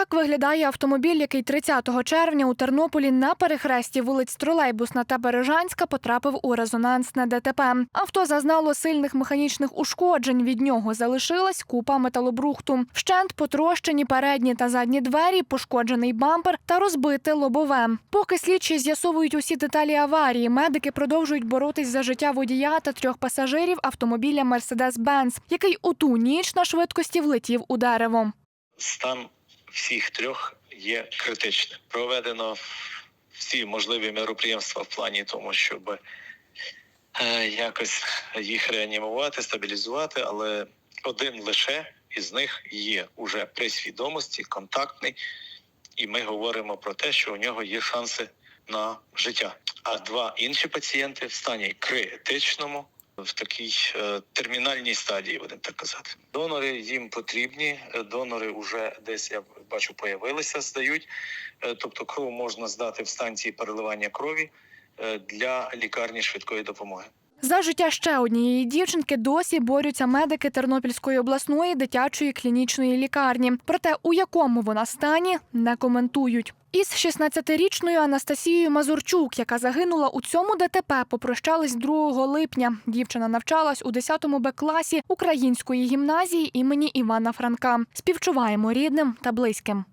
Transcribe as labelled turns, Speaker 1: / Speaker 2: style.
Speaker 1: Так виглядає автомобіль, який 30 червня у Тернополі на перехресті вулиць Тролейбусна та Бережанська потрапив у резонансне ДТП. Авто зазнало сильних механічних ушкоджень. Від нього залишилась купа металобрухту. Вщент потрощені передні та задні двері, пошкоджений бампер та розбите лобове. Поки слідчі з'ясовують усі деталі аварії, медики продовжують боротись за життя водія та трьох пасажирів автомобіля Mercedes-Benz, який у ту ніч на швидкості влетів у дерево.
Speaker 2: стан всіх трьох є критичним. Проведено всі можливі мероприємства в плані тому, щоб е, якось їх реанімувати, стабілізувати, але один лише із них є уже при свідомості, контактний, і ми говоримо про те, що у нього є шанси на життя. А два інші пацієнти в стані критичному. В такій е, термінальній стадії, будемо так казати. Донори їм потрібні. е, Донори вже десь я бачу появилися, здають. Е, Тобто кров можна здати в станції переливання крові для лікарні швидкої допомоги.
Speaker 1: За життя ще однієї дівчинки досі борються медики Тернопільської обласної дитячої клінічної лікарні. Проте у якому вона стані не коментують. Із 16-річною Анастасією Мазурчук, яка загинула у цьому ДТП, попрощались 2 липня. Дівчина навчалась у 10 Б класі української гімназії імені Івана Франка. Співчуваємо рідним та близьким.